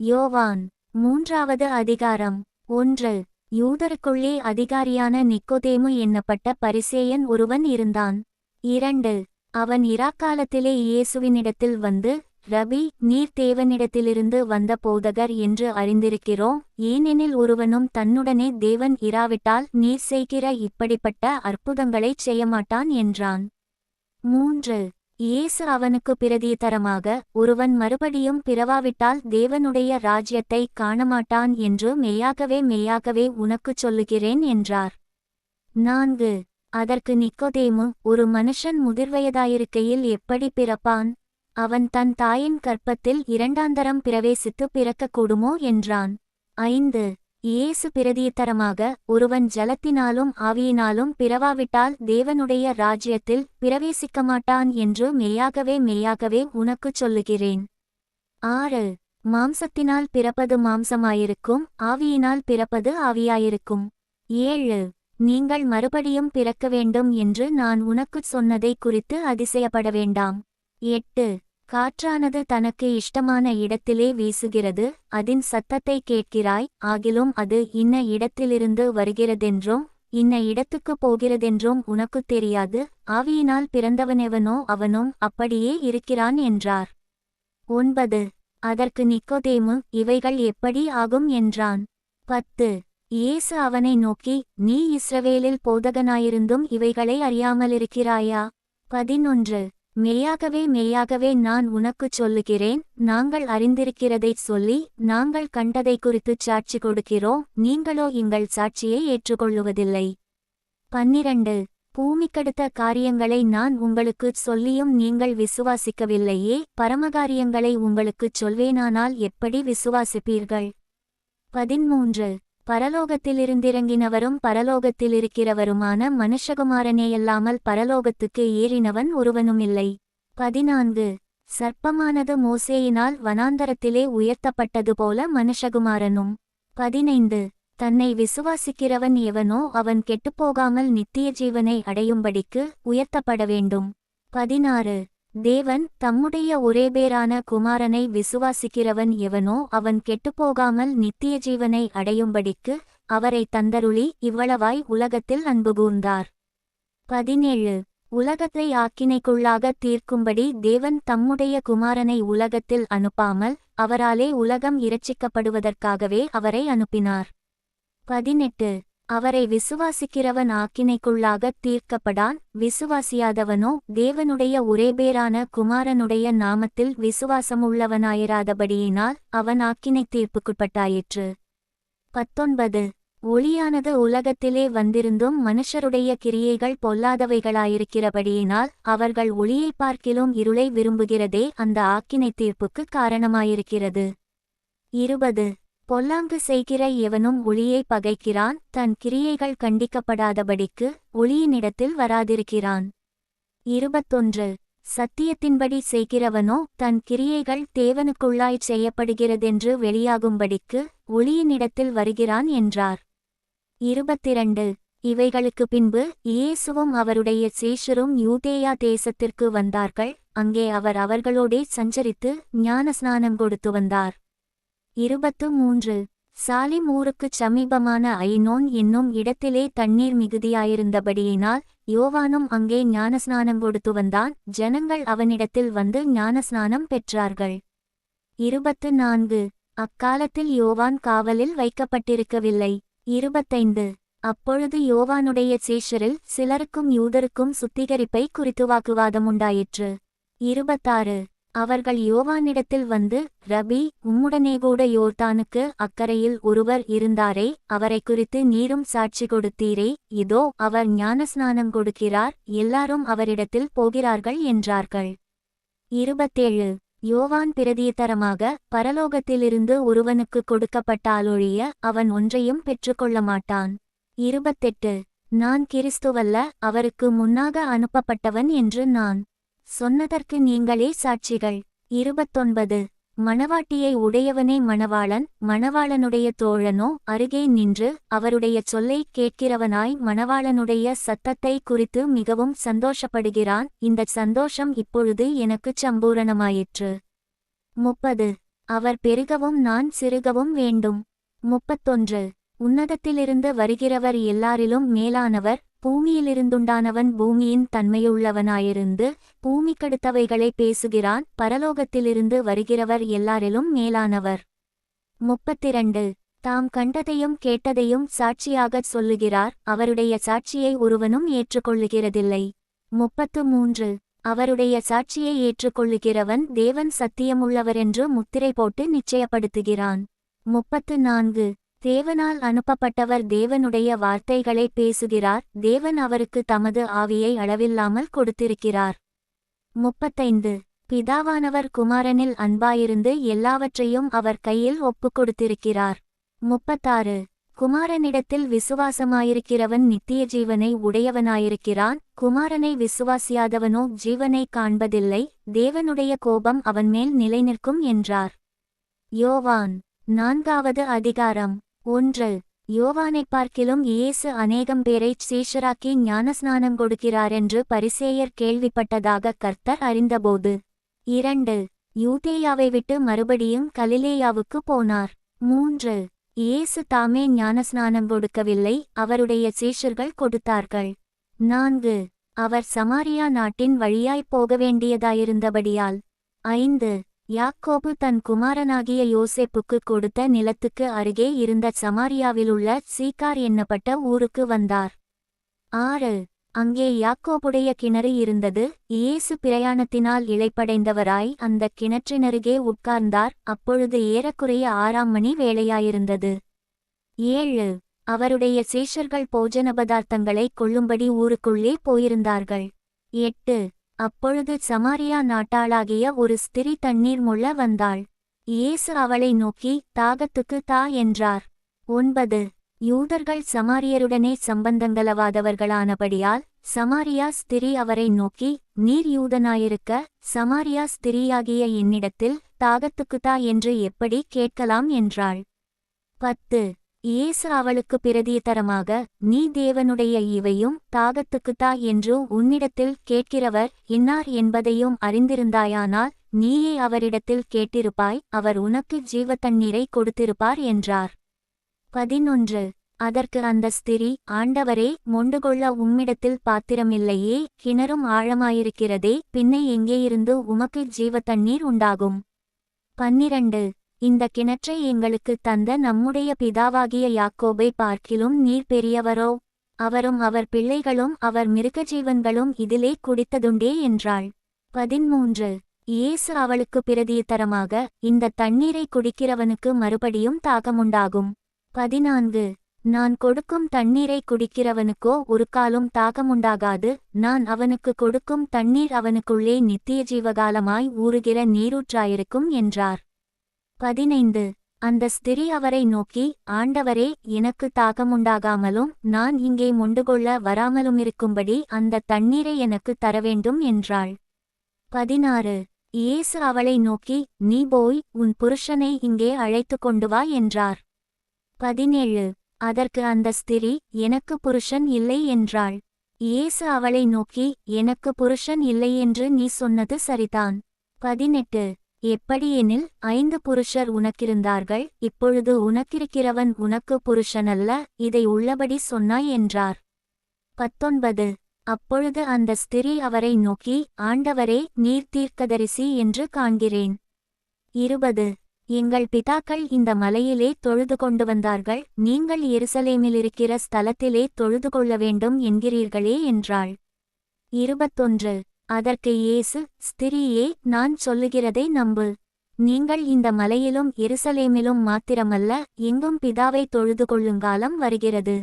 யோவான் மூன்றாவது அதிகாரம் ஒன்று. யூதருக்குள்ளே அதிகாரியான நிக்கோதேமு என்னப்பட்ட பரிசேயன் ஒருவன் இருந்தான். இரண்டு. அவன் இராக்காலத்திலே இயேசுவினிடத்தில் வந்து ரபி நீர் தேவனிடத்திலிருந்து வந்த போதகர் என்று அறிந்திருக்கிறோம் ஏனெனில் ஒருவனும் தன்னுடனே தேவன் இராவிட்டால் நீர் செய்கிற இப்படிப்பட்ட அற்புதங்களைச் செய்யமாட்டான் என்றான். மூன்று. இயேசு அவனுக்கு பிரதித்தரமாக ஒருவன் மறுபடியும் பிறவாவிட்டால் தேவனுடைய ராஜ்யத்தை காணமாட்டான் என்று மெய்யாகவே மெய்யாகவே உனக்குச் சொல்லுகிறேன் என்றார். நான்கு. அதற்கு நிக்கோதேமு ஒரு மனுஷன் முதிர்வயதாயிருக்கையில் எப்படி பிறப்பான்? அவன் தன் தாயின் கற்பத்தில் இரண்டாந்தரம் பிரவேசித்து பிறக்கக்கூடுமோ? என்றான். ஐந்து. இயேசு பிரதியத்தரமாக ஒருவன் ஜலத்தினாலும் ஆவியினாலும் பிறவாவிட்டால் தேவனுடைய ராஜ்யத்தில் பிறவேசிக்க மாட்டான் என்று மெய்யாகவே மெய்யாகவே உனக்குச் சொல்லுகிறேன். ஆறு. மாம்சத்தினால் பிறப்பது மாம்சமாயிருக்கும் ஆவியினால் பிறப்பது ஆவியாயிருக்கும். ஏழு. நீங்கள் மறுபடியும் பிறக்க வேண்டும் என்று நான் உனக்குச் சொன்னதை குறித்து அதிசயப்பட வேண்டாம். எட்டு. காற்றானது தனக்கு இஷ்டமான இடத்திலே வீசுகிறது அதின் சத்தத்தை கேட்கிறாய் ஆகிலும் அது இன்ன இடத்திலிருந்து வருகிறதென்றும் இன்ன இடத்துக்குப் போகிறதென்றும் உனக்குத் தெரியாது ஆவியினால் பிறந்தவனெவனோ அவனும் அப்படியே இருக்கிறான் என்றார். ஒன்பது. அதற்கு நிக்கோதேமு இவைகள் எப்படி ஆகும் என்றான். பத்து. இயேசு அவனை நோக்கி நீ இஸ்ரவேலில் போதகனாயிருந்தும் இவைகளை அறியாமலிருக்கிறாயா? பதினொன்று. மெய்யாகவே மெய்யாகவே நான் உனக்குச் சொல்லுகிறேன். நாங்கள் அறிந்திருக்கிறதைச் சொல்லி நாங்கள் கண்டதை குறித்துச் சாட்சி கொடுக்கிறோம். நீங்களோ எங்கள் சாட்சியை ஏற்றுக்கொள்ளுவதில்லை. பன்னிரண்டு. பூமிக்கடுத்த காரியங்களை நான் உங்களுக்குச் சொல்லியும் நீங்கள் விசுவாசிக்கவில்லையே. பரமகாரியங்களை உங்களுக்குச் சொல்வேனானால் எப்படி விசுவாசிப்பீர்கள்? பதிமூன்று. பரலோகத்திலிருந்திறங்கினவரும் பரலோகத்திலிருக்கிறவருமான மனுஷகுமாரனேயல்லாமல் பரலோகத்துக்கு ஏறினவன் ஒருவனுமில்லை. பதினான்கு. சர்ப்பமானது மோசேயினால் வனாந்தரத்திலே உயர்த்தப்பட்டது போல மனுஷகுமாரனும். பதினைந்து. தன்னை விசுவாசிக்கிறவன் எவனோ அவன் கெட்டுப்போகாமல் நித்திய ஜீவனை அடையும்படிக்கு உயர்த்தப்பட வேண்டும். பதினாறு. தேவன் தம்முடைய ஒரேபேரான குமாரனை விசுவாசிக்கிறவன் எவனோ அவன் கெட்டுப்போகாமல் நித்திய ஜீவனை அடையும்படிக்கு அவரை தந்தருளி இவ்வளவாய் உலகத்தில் அன்பு கூர்ந்தார். பதினேழு. உலகத்தை ஆக்கினைக்குள்ளாக தீர்க்கும்படி தேவன் தம்முடைய குமாரனை உலகத்தில் அனுப்பாமல் அவராலே உலகம் இரட்சிக்கப்படுவதற்காகவே அவரை அனுப்பினார். பதினெட்டு. அவரை விசுவாசிக்கிறவன் ஆக்கினைக்குள்ளாக தீர்க்கப்படான். விசுவாசியாதவனோ தேவனுடைய ஒரேபேரான குமாரனுடைய நாமத்தில் விசுவாசமுள்ளவனாயிராதபடியினால் அவன் ஆக்கினை தீர்ப்புக்குட்பட்டாயிற்று. பத்தொன்பது. ஒளியானது உலகத்திலே வந்திருந்தும் மனுஷருடைய கிரியைகள் பொல்லாதவைகளாயிருக்கிறபடியினால் அவர்கள் ஒளியை பார்க்கிலும் இருளை விரும்புகிறதே அந்த ஆக்கினை தீர்ப்புக்கு காரணமாயிருக்கிறது. இருபது. பொல்லாங்கு செய்கிற எவனும் ஒளியை பகைக்கிறான் தன் கிரியைகள் கண்டிக்கப்படாதபடிக்கு ஒளியினிடத்தில் வராதிருக்கிறான். இருபத்தொன்று. சத்தியத்தின்படி செய்கிறவனோ தன் கிரியைகள் தேவனுக்குள்ளாய்ச் செய்யப்படுகிறதென்று வெளியாகும்படிக்கு ஒளியினிடத்தில் வருகிறான் என்றார். இருபத்திரண்டு. இவைகளுக்கு பின்பு இயேசுவும் அவருடைய சேஷரும் யூதேயா தேசத்திற்கு வந்தார்கள் அங்கே அவர் அவர்களோடே சஞ்சரித்து ஞானஸ்நானம் கொடுத்து வந்தார். இருபத்து மூன்று. சாலிம் ஊருக்குச் சமீபமான ஐநோன் என்னும் இடத்திலே தண்ணீர் மிகுதியாயிருந்தபடியினால் யோவானும் அங்கே ஞானஸ்நானம் கொடுத்து வந்தான். ஜனங்கள் அவனிடத்தில் வந்து ஞானஸ்நானம் பெற்றார்கள். இருபத்து நான்கு. அக்காலத்தில் யோவான் காவலில் வைக்கப்பட்டிருக்கவில்லை. இருபத்தைந்து. அப்பொழுது யோவானுடைய சேஷரில் சிலருக்கும் யூதருக்கும் சுத்திகரிப்பை குறித்து வாக்குவாதம் உண்டாயிற்று. இருபத்தாறு. அவர்கள் யோவானிடத்தில் வந்து ரபி உம்முடனே கூட யோர்தானுக்கு அக்கறையில் ஒருவர் இருந்தாரே அவரை குறித்து நீரும் சாட்சி கொடுத்தீரே இதோ அவர் ஞானஸ்நானம் கொடுக்கிறார் எல்லாரும் அவரிடத்தில் போகிறார்கள் என்றார்கள். இருபத்தேழு. யோவான் பிரதியத்தரமாக பரலோகத்திலிருந்து ஒருவனுக்கு கொடுக்கப்பட்டாலொழிய அவன் ஒன்றையும் பெற்றுக்கொள்ள மாட்டான். இருபத்தெட்டு. நான் கிறிஸ்துவல்ல அவருக்கு முன்னாக அனுப்பப்பட்டவன் என்று நான். சொன்னதற்கு நீங்களே சாட்சிகள். இருபத்தொன்பது. மணவாட்டியை உடையவனே மணவாளன் மணவாளனுடைய தோழனோ அருகே நின்று அவருடைய சொல்லை கேட்கிறவனாய் மணவாளனுடைய சத்தத்தை குறித்து மிகவும் சந்தோஷப்படுகிறான். இந்த சந்தோஷம் இப்பொழுது எனக்குச் சம்பூரணமாயிற்று. முப்பது. அவர் பெருகவும் நான் சிறுகவும் வேண்டும். முப்பத்தொன்று. உன்னதத்திலிருந்து வருகிறவர் எல்லாரிலும் மேலானவர் பூமியிலிருந்துண்டானவன் பூமியின் தன்மையுள்ளவனாயிருந்து பூமிக்கடுத்தவைகளை பேசுகிறான் பரலோகத்திலிருந்து வருகிறவர் எல்லாரிலும் மேலானவர். முப்பத்திரண்டு. தாம் கண்டதையும் கேட்டதையும் சாட்சியாகச் சொல்லுகிறார் அவருடைய சாட்சியை ஒருவனும் ஏற்றுக்கொள்ளுகிறதில்லை. முப்பத்து மூன்று அவருடைய சாட்சியை ஏற்றுக்கொள்ளுகிறவன் தேவன் சத்தியமுள்ளவரென்று முத்திரை போட்டு நிச்சயப்படுத்துகிறான். முப்பத்து நான்கு. தேவனால் அனுப்பப்பட்டவர் தேவனுடைய வார்த்தைகளை பேசுகிறார் தேவன் அவருக்கு தமது ஆவியை அளவில்லாமல் கொடுத்திருக்கிறார். முப்பத்தைந்து. பிதாவானவர் குமாரனில் அன்பாயிருந்து எல்லாவற்றையும் அவர் கையில் ஒப்புக் கொடுத்திருக்கிறார். முப்பத்தாறு. குமாரனிடத்தில் விசுவாசமாயிருக்கிறவன் நித்திய ஜீவனை உடையவனாயிருக்கிறான் குமாரனை விசுவாசியாதவனோ ஜீவனை காண்பதில்லை தேவனுடைய கோபம் அவன்மேல் நிலைநிற்கும் என்றார். யோவான். நான்காவது அதிகாரம். ஒன்று யோவானைப் பார்க்கிலும் இயேசு அநேகம் பேரைச் சீஷராக்கி ஞானஸ்நானம் கொடுக்கிறார் என்று பரிசேயர் கேள்விப்பட்டதாக கர்த்தர் அறிந்தபோது. இரண்டு யூதேயாவை விட்டு மறுபடியும் கலிலேயாவுக்கு போனார். மூன்று இயேசு தாமே ஞானஸ்நானம் கொடுக்கவில்லை அவருடைய சீஷர்கள் கொடுத்தார்கள். நான்கு அவர் சமாரியா நாட்டின் வழியாய்ப் போக வேண்டியதாயிருந்தபடியால் ஐந்து யாக்கோபு தன் குமாரனாகிய யோசேப்புக்கு கொடுத்த நிலத்துக்கு அருகே இருந்த சமாரியாவிலுள்ள சீக்கார் எண்ணப்பட்ட ஊருக்கு வந்தார். ஆறு. அங்கே யாக்கோபுடைய கிணறு இருந்தது. இயேசு பிரயாணத்தினால் இழைப்படைந்தவராய் அந்த கிணற்றினருகே உட்கார்ந்தார். அப்பொழுது ஏறக்குறைய ஆறாம் மணி வேளையாயிருந்தது. ஏழு. அவருடைய சீஷர்கள் போஜன பதார்த்தங்களை கொள்ளும்படி ஊருக்குள்ளே போயிருந்தார்கள். எட்டு. அப்பொழுது சமாரியா நாட்டாளாகிய ஒரு ஸ்திரி தண்ணீர் முள்ள வந்தாள். இயேசு அவளை நோக்கி தாகத்துக்கு தா என்றார். ஒன்பது. யூதர்கள் சமாரியருடனே சம்பந்தங்களவாதவர்களானபடியால் சமாரியா ஸ்திரி அவரை நோக்கி நீர் யூதனாயிருக்க சமாரியா ஸ்திரியாகிய என்னிடத்தில் தாகத்துக்குதா என்று எப்படி கேட்கலாம் என்றாள். பத்து. இயேசு அவளுக்கு பிரதியதரமாக நீ தேவனுடைய இவையும் தாகத்துக்குத்தா என்று உன்னிடத்தில் கேட்கிறவர் இன்னார் என்பதையும் அறிந்திருந்தாயானால் நீயே அவரிடத்தில் கேட்டிருப்பாய் அவர் உனக்கு ஜீவத்தண்ணீரை கொடுத்திருப்பார் என்றார். பதினொன்று. அதற்கு அந்த ஸ்திரீ ஆண்டவரே மொண்டுகொள்ள உம்மிடத்தில் பாத்திரமில்லையே கிணறும் ஆழமாயிருக்கிறதே பின்னை எங்கேயிருந்து உமக்கு ஜீவத்தண்ணீர் உண்டாகும்? பன்னிரண்டு. இந்த கிணற்றை எங்களுக்கு தந்த நம்முடைய பிதாவாகிய யாக்கோபை பார்க்கிலும் நீர் பெரியவரோ. அவரும் அவர் பிள்ளைகளும் அவர் மிருகஜீவன்களும் இதிலே குடித்ததுண்டே என்றாள். பதிமூன்று இயேசு அவளுக்கு பிரதியுத்தரமாக இந்த தண்ணீரை குடிக்கிறவனுக்கு மறுபடியும் தாகமுண்டாகும். பதினான்கு. நான் கொடுக்கும் தண்ணீரை குடிக்கிறவனுக்கோ ஒரு காலும் தாகமுண்டாகாது. நான் அவனுக்கு கொடுக்கும் தண்ணீர் அவனுக்குள்ளே நித்திய ஜீவகாலமாய் ஊறுகிற நீரூற்றாயிருக்கும் என்றார். பதினைந்து. அந்த ஸ்திரீ அவரை நோக்கி ஆண்டவரே எனக்கு தாகமுண்டாகாமலும் நான் இங்கே மொண்டுகொள்ள வராமலுமிருக்கும்படி அந்த தண்ணீரை எனக்கு தரவேண்டும் என்றாள். பதினாறு. இயேசு அவளை நோக்கி நீ போய் உன் புருஷனை இங்கே அழைத்து கொண்டு வா என்றார். பதினேழு. அதற்கு அந்த ஸ்திரீ எனக்கு புருஷன் இல்லை என்றாள். இயேசு அவளை நோக்கி எனக்கு புருஷன் இல்லை என்று நீ சொன்னது சரிதான். பதினெட்டு. எப்படியெனில் ஐந்து புருஷர் உனக்கிருந்தார்கள் இப்பொழுது உனக்கிருக்கிறவன் உனக்கு புருஷனல்ல இதை உள்ளபடி சொன்னாய் என்றார். பத்தொன்பது. அப்பொழுது அந்த ஸ்திரீ அவரை நோக்கி ஆண்டவரே நீர் தீர்க்கதரிசி என்று காண்கிறேன். இருபது. எங்கள் பிதாக்கள் இந்த மலையிலே தொழுது கொண்டு வந்தார்கள் நீங்கள் எருசலேமிலிருக்கிற ஸ்தலத்திலே தொழுது கொள்ள வேண்டும் என்கிறீர்களே என்றாள். இருபத்தொன்று. அதற்கு இயேசு ஸ்திரியே நான் சொல்லுகிறதை நம்பு. நீங்கள் இந்த மலையிலும் எருசலேமிலும் மாத்திரமல்ல எங்கும் பிதாவை தொழுது கொள்ளுங்காலம் வருகிறது.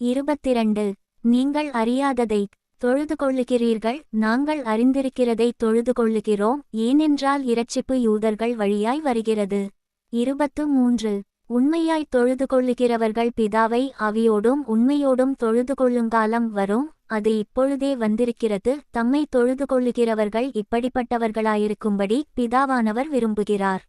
இருபத்திரண்டு. நீங்கள் அறியாததை தொழுது கொள்ளுகிறீர்கள் நாங்கள் அறிந்திருக்கிறதை தொழுது கொள்ளுகிறோம் ஏனென்றால் இரட்சிப்பு யூதர்கள் வழியாய் வருகிறது. இருபத்து மூன்று உண்மையாய் தொழுது கொள்ளுகிறவர்கள் பிதாவை அவியோடும் உண்மையோடும் தொழுது கொள்ளுங்காலம் வரும் அது இப்பொழுதே வந்திருக்கிறது. தம்மை தொழுது கொள்ளுகிறவர்கள் இப்படிப்பட்டவர்களாயிருக்கும்படி பிதாவானவர் விரும்புகிறார்.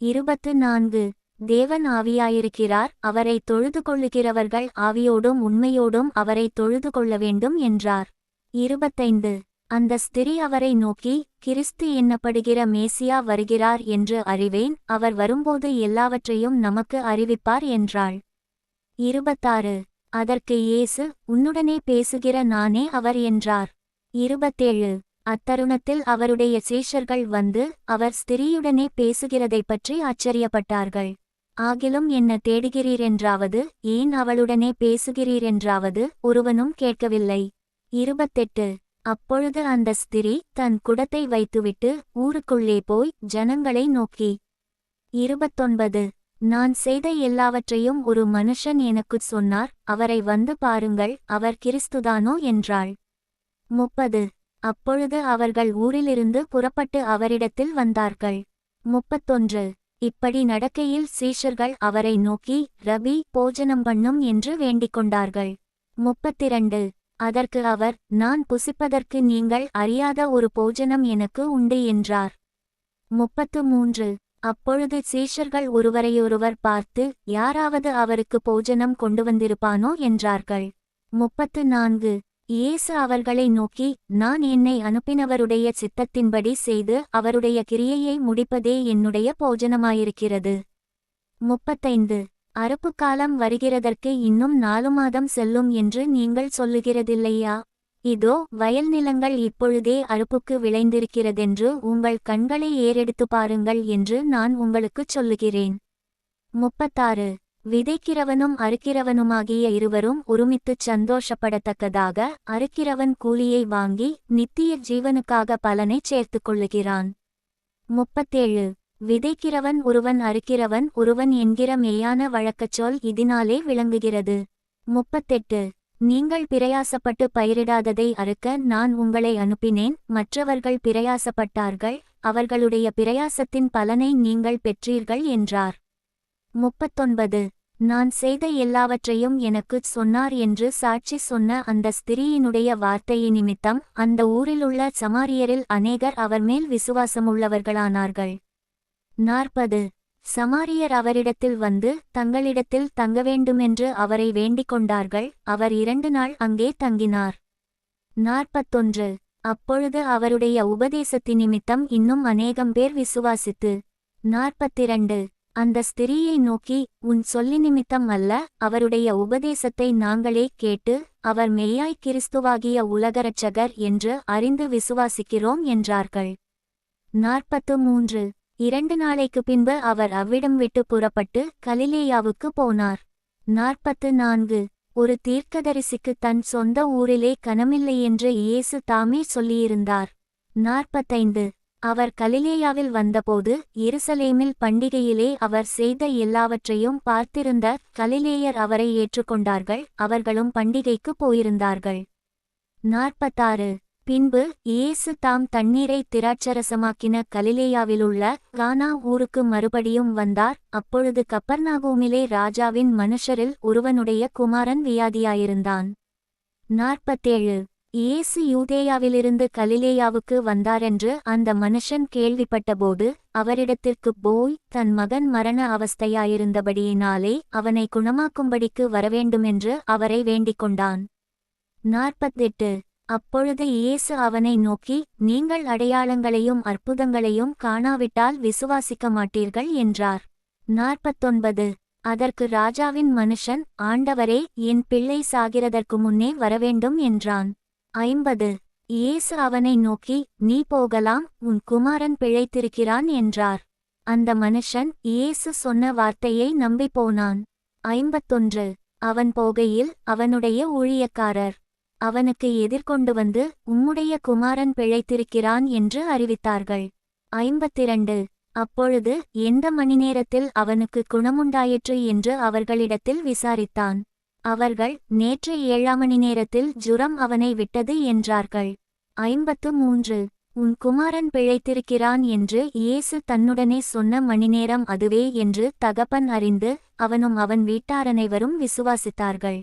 இருபத்து நான்கு. தேவன் ஆவியாயிருக்கிறார். அவரை தொழுது கொள்ளுகிறவர்கள் ஆவியோடும் உண்மையோடும் அவரை தொழுது கொள்ள வேண்டும் என்றார். இருபத்தைந்து. அந்த ஸ்திரீ அவரை நோக்கி கிறிஸ்து என்னப்படுகிற மேசியா வருகிறார் என்று அறிவேன். அவர் வரும்போது எல்லாவற்றையும் நமக்கு அறிவிப்பார் என்றாள். இருபத்தாறு. அதற்கு இயேசு உன்னுடனே பேசுகிற நானே அவர் என்றார். இருபத்தேழு. அத்தருணத்தில் அவருடைய சீஷர்கள் வந்து அவர் ஸ்திரீயுடனே பேசுகிறதைப் பற்றி ஆச்சரியப்பட்டார்கள். ஆகிலும் என்ன தேடுகிறீரென்றாவது ஏன் அவளுடனே பேசுகிறீரென்றாவது ஒருவனும் கேட்கவில்லை. இருபத்தெட்டு. அப்பொழுது அந்த ஸ்திரீ தன் குடத்தை வைத்துவிட்டு ஊருக்குள்ளே போய் ஜனங்களை நோக்கி. இருபத்தொன்பது. நான் செய்த எல்லாவற்றையும் ஒரு மனுஷன் எனக்குச் சொன்னார் அவரை வந்து பாருங்கள் அவர் கிறிஸ்துதானோ என்றாள். முப்பது. அப்பொழுது அவர்கள் ஊரிலிருந்து புறப்பட்டு அவரிடத்தில் வந்தார்கள். முப்பத்தொன்று. இப்படி நடக்கையில் சீஷர்கள் அவரை நோக்கி ரபி போஜனம் பண்ணும் என்று வேண்டிக் கொண்டார்கள். முப்பத்திரண்டு. அதற்கு அவர் நான் புசிப்பதற்கு நீங்கள் அறியாத ஒரு போஜனம் எனக்கு உண்டு என்றார். முப்பத்து மூன்று. அப்பொழுது சீஷர்கள் ஒருவரையொருவர் பார்த்து யாராவது அவருக்கு போஜனம் கொண்டு வந்திருப்பானோ? என்றார்கள். முப்பத்து நான்கு. இயேசு அவர்களை நோக்கி நான் என்னை அனுப்பினவருடைய சித்தத்தின்படி செய்து அவருடைய கிரியையை முடிப்பதே என்னுடைய போஜனமாயிருக்கிறது. முப்பத்தைந்து. அறுப்பு காலம் வருகிறதற்கு இன்னும் நாலு மாதம் செல்லும் என்று நீங்கள் சொல்லுகிறதில்லையா? இதோ வயல் நிலங்கள் இப்பொழுதே அறுப்புக்கு விளைந்திருக்கிறதென்று உங்கள் கண்களை ஏறெடுத்து பாருங்கள் என்று நான் உங்களுக்குச் சொல்லுகிறேன். முப்பத்தாறு. விதைக்கிறவனும் அறுக்கிறவனுமாகிய இருவரும் ஒருமித்துச் சந்தோஷப்படத்தக்கதாக அறுக்கிறவன் கூலியை வாங்கி நித்திய ஜீவனுக்காக பலனைச் சேர்த்துக் கொள்ளுகிறான் முப்பத்தேழு. விதைக்கிறவன் ஒருவன் அறுக்கிறவன் ஒருவன் என்கிற மெய்யான வழக்கச்சொல் இதனாலே விளங்குகிறது. முப்பத்தெட்டு. நீங்கள் பிரயாசப்பட்டு பயிரிடாததை அறுக்க நான் உங்களை அனுப்பினேன். மற்றவர்கள் பிரயாசப்பட்டார்கள் அவர்களுடைய பிரயாசத்தின் பலனை நீங்கள் பெற்றீர்கள் என்றார். முப்பத்தொன்பது. நான் செய்த எல்லாவற்றையும் எனக்குச் சொன்னார் என்று சாட்சி சொன்ன அந்த ஸ்திரீயினுடைய வார்த்தையை நிமித்தம் அந்த ஊரிலுள்ள சமாரியரில் அநேகர் அவர் மேல் விசுவாசமுள்ளவர்களானார்கள். நாற்பது. சமாரியர் அவரிடத்தில் வந்து தங்களிடத்தில் தங்க வேண்டுமென்று அவரை வேண்டிக் கொண்டார்கள். அவர் இரண்டு நாள் அங்கே தங்கினார். நாற்பத்தொன்று. அப்பொழுது அவருடைய உபதேசத்தி நிமித்தம் இன்னும் அநேகம் பேர் விசுவாசித்து. நாற்பத்திரண்டு. அந்த ஸ்திரீயை நோக்கி உன் சொல்லி நிமித்தம் அல்ல அவருடைய உபதேசத்தை நாங்களே கேட்டு அவர் மெய்யாய் கிறிஸ்துவாகிய உலகரட்சகர் என்று அறிந்து விசுவாசிக்கிறோம் என்றார்கள். நாற்பத்து மூன்று. இரண்டு நாளைக்கு பின்பு அவர் அவ்விடம் விட்டு புறப்பட்டு கலிலேயாவுக்கு போனார். நாற்பத்து நான்கு ஒரு தீர்க்கதரிசிக்கு தன் சொந்த ஊரிலே கனமில்லை என்று இயேசு தாமே சொல்லியிருந்தார். நாற்பத்தைந்து. அவர் கலிலேயாவில் வந்தபோது எருசலேமில் பண்டிகையிலே அவர் செய்த எல்லாவற்றையும் பார்த்திருந்த கலிலேயர் அவரை ஏற்றுக்கொண்டார்கள் அவர்களும் பண்டிகைக்கு போயிருந்தார்கள். நாற்பத்தாறு. பின்பு இயேசு தாம் தண்ணீரை திராட்சரசமாக்கின கலிலேயாவிலுள்ள கானா ஊருக்கு மறுபடியும் வந்தார். அப்பொழுது கப்பர்நாகூமிலே ராஜாவின் மனுஷரில் ஒருவனுடைய குமாரன் வியாதியாயிருந்தான். நாற்பத்தேழு. இயேசு யூதேயாவிலிருந்து கலிலேயாவுக்கு வந்தாரென்று அந்த மனுஷன் கேள்விப்பட்டபோது அவரிடத்திற்குப் போய் தன் மகன் மரண அவஸ்தையாயிருந்தபடியினாலே அவனை குணமாக்கும்படிக்கு வரவேண்டுமென்று அவரை வேண்டிக் கொண்டான் நாற்பத்தெட்டு. அப்பொழுது இயேசு அவனை நோக்கி நீங்கள் அடையாளங்களையும் அற்புதங்களையும் காணாவிட்டால் விசுவாசிக்க மாட்டீர்கள் என்றார். நாற்பத்தொன்பது. அதற்கு ராஜாவின் மனுஷன் ஆண்டவரே என் பிள்ளை சாகிறதற்கு முன்னே வரவேண்டும் என்றான். ஐம்பது. இயேசு அவனை நோக்கி நீ போகலாம் உன் குமாரன் பிழைத்திருக்கிறான் என்றார். அந்த மனுஷன் இயேசு சொன்ன வார்த்தையை நம்பி போனான் ஐம்பத்தொன்று. அவன் போகையில் அவனுடைய ஊழியக்காரர். அவனுக்கு எதிர்கொண்டு வந்து உம்முடைய குமாரன் பிழைத்திருக்கிறான் என்று அறிவித்தார்கள். ஐம்பத்திரண்டு. அப்பொழுது எந்த மணி நேரத்தில் அவனுக்கு குணமுண்டாயிற்று? என்று அவர்களிடத்தில் விசாரித்தான். அவர்கள் நேற்று ஏழாம் மணி நேரத்தில் ஜுரம் அவனை விட்டது என்றார்கள். ஐம்பத்து மூன்று. உன் குமாரன் பிழைத்திருக்கிறான் என்று இயேசு தன்னுடனே சொன்ன மணிநேரம் அதுவே என்று தகப்பன் அறிந்து அவனும் அவன் வீட்டாரனைவரும் விசுவாசித்தார்கள்.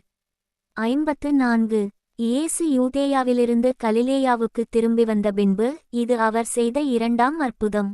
ஐம்பத்து நான்கு. இயேசு யூதேயாவிலிருந்து கலிலேயாவுக்கு திரும்பி வந்த பின்பு இது அவர் செய்த இரண்டாம் அற்புதம்.